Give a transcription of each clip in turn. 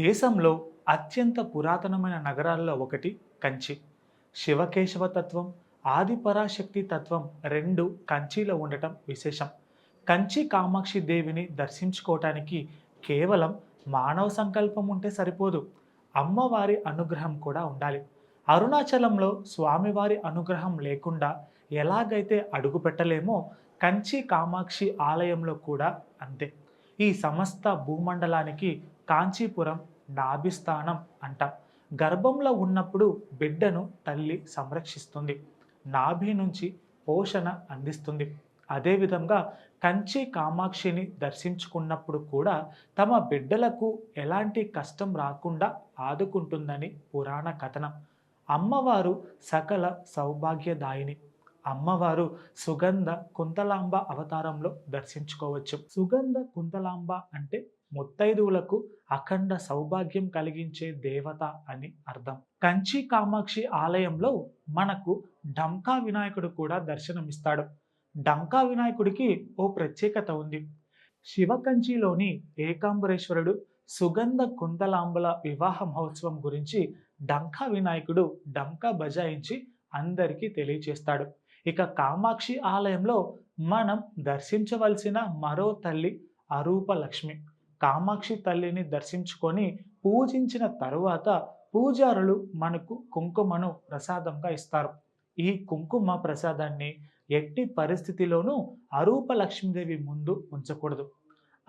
దేశంలో అత్యంత పురాతనమైన నగరాల్లో ఒకటి కంచి. శివకేశవ తత్వం ఆదిపరాశక్తి తత్వం రెండు కంచిలో ఉండటం విశేషం. కంచి కామాక్షి దేవిని దర్శించుకోవటానికి కేవలం మానవ సంకల్పం ఉంటే సరిపోదు. అమ్మవారి అనుగ్రహం కూడా ఉండాలి. అరుణాచలంలో స్వామివారి అనుగ్రహం లేకుండా ఎలాగైతే అడుగు పెట్టలేమో కంచి కామాక్షి ఆలయంలో కూడా అంతే. ఈ సమస్త భూమండలానికి కాంచీపురం నాభిస్థానం అంటాం. గర్భంలో ఉన్నప్పుడు బిడ్డను తల్లి సంరక్షిస్తుంది. నాభి నుంచి పోషణ అందిస్తుంది. అదేవిధంగా కంచి కామాక్షిని దర్శించుకున్నప్పుడు కూడా తమ బిడ్డలకు ఎలాంటి కష్టం రాకుండా ఆదుకుంటుందని పురాణ కథనం. అమ్మవారు సకల సౌభాగ్యదాయిని. అమ్మవారు సుగంధ కుంతలాంబ అవతారంలో దర్శించుకోవచ్చు. సుగంధ కుంతలాంబ అంటే ముత్తైదువులకు అఖండ సౌభాగ్యం కలిగించే దేవత అని అర్థం. కంచి కామాక్షి ఆలయంలో మనకు డంకా వినాయకుడు కూడా దర్శనమిస్తాడు. డంకా వినాయకుడికి ఓ ప్రత్యేకత ఉంది. శివకంచిలోని ఏకాంబరేశ్వరుడు సుగంధ కుందలాంబల వివాహ మహోత్సవం గురించి డంకా వినాయకుడు డంకా బజాయించి అందరికీ తెలియచేస్తాడు. ఇక కామాక్షి ఆలయంలో మనం దర్శించవలసిన మరో తల్లి అరూప లక్ష్మి కామాక్షి తల్లిని దర్శించుకొని పూజించిన తరువాత పూజారులు మనకు కుంకుమను ప్రసాదంగా ఇస్తారు. ఈ కుంకుమ ప్రసాదాన్ని ఎట్టి పరిస్థితిలోనూ అరూప లక్ష్మీదేవి ముందు ఉంచకూడదు.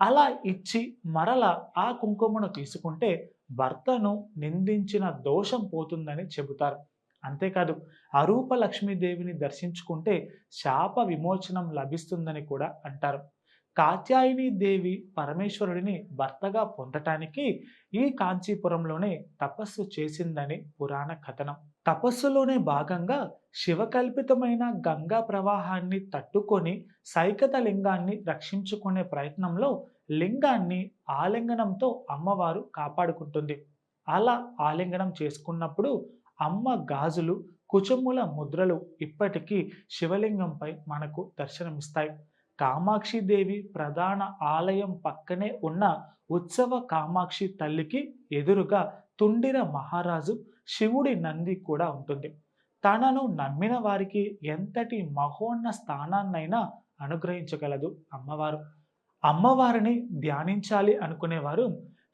అలా ఇచ్చి మరల ఆ కుంకుమను తీసుకుంటే భర్తను నిందించిన దోషం పోతుందని చెబుతారు. అంతేకాదు అరూప లక్ష్మీదేవిని దర్శించుకుంటే శాప విమోచనం లభిస్తుందని కూడా అంటారు. కాత్యాయని దేవి పరమేశ్వరుడిని భర్తగా పొందటానికి ఈ కాంచీపురంలోనే తపస్సు చేసిందని పురాణ కథనం. తపస్సులోనే భాగంగా శివకల్పితమైన గంగా ప్రవాహాన్ని తట్టుకొని సైకత లింగాన్ని రక్షించుకునే ప్రయత్నంలో లింగాన్ని ఆలింగనంతో అమ్మవారు కాపాడుకుంటుంది. అలా ఆలింగనం చేసుకున్నప్పుడు అమ్మ గాజులు కుచముల ముద్రలు ఇప్పటికీ శివలింగంపై మనకు దర్శనమిస్తాయి. కామాక్షి దేవి ప్రధాన ఆలయం పక్కనే ఉన్న ఉత్సవ కామాక్షి తల్లికి ఎదురుగా తుండిర మహారాజు శివుడి నంది కూడా ఉంటుంది. తనను నమ్మిన వారికి ఎంతటి మహోన్న స్థానాన్నైనా అనుగ్రహించగలదు అమ్మవారు. అమ్మవారిని ధ్యానించాలి అనుకునేవారు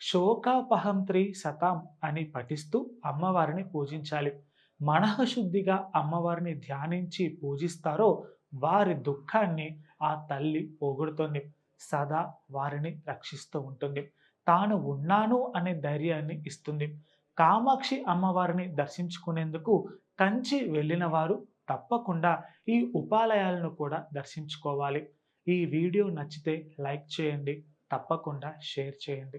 శోకాపహంత్రి సతాం అని పఠిస్తూ అమ్మవారిని పూజించాలి. మనఃశుద్ధిగా అమ్మవారిని ధ్యానించి పూజిస్తారో వారి దుఃఖాన్ని ఆ తల్లి పోగొడుతుంది. సదా వారిని రక్షిస్తూ ఉంటుంది. తాను ఉన్నాను అనే ధైర్యాన్ని ఇస్తుంది. కామాక్షి అమ్మవారిని దర్శించుకునేందుకు కంచి వెళ్ళిన వారు తప్పకుండా ఈ ఉపాలయాలను కూడా దర్శించుకోవాలి. ఈ వీడియో నచ్చితే లైక్ చేయండి. తప్పకుండా షేర్ చేయండి.